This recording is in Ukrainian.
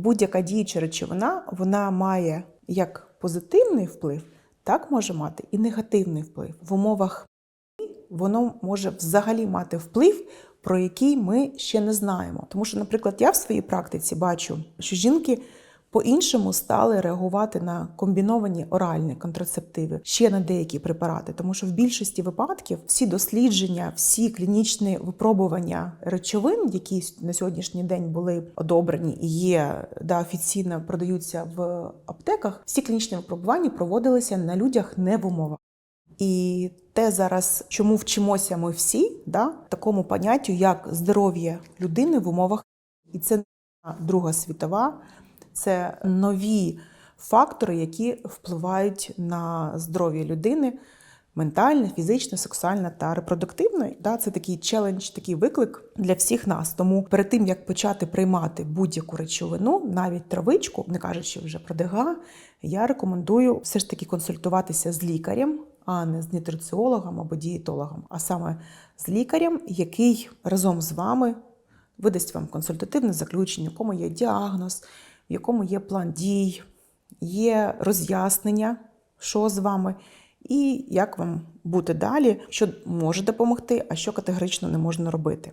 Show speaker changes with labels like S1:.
S1: будь-яка діюча речовина вона має як позитивний вплив, так може мати і негативний вплив. В умовах воно може взагалі мати вплив, про який ми ще не знаємо. Тому що, наприклад, я в своїй практиці бачу, що жінки по-іншому стали реагувати на комбіновані оральні контрацептиви, ще на деякі препарати, тому що в більшості випадків всі дослідження, всі клінічні випробування речовин, які на сьогоднішній день були одобрені і є да, офіційно продаються в аптеках, всі клінічні випробування проводилися на людях не в умовах. І те зараз, чому вчимося ми всі, да, такому поняттю, як здоров'я людини в умовах, і це Друга світова, це нові фактори, які впливають на здоров'я людини ментальне, фізичне, сексуальне та репродуктивне. Це такий челендж, такий виклик для всіх нас. Тому перед тим як почати приймати будь-яку речовину, навіть травичку, не кажучи вже про ДГА, я рекомендую все ж таки консультуватися з лікарем, а не з нутриціологом або дієтологом, а саме з лікарем, який разом з вами видасть вам консультативне заключення, в якому є діагноз, в якому є план дій, є роз'яснення, що з вами, і як вам бути далі, що може допомогти, а що категорично не можна робити.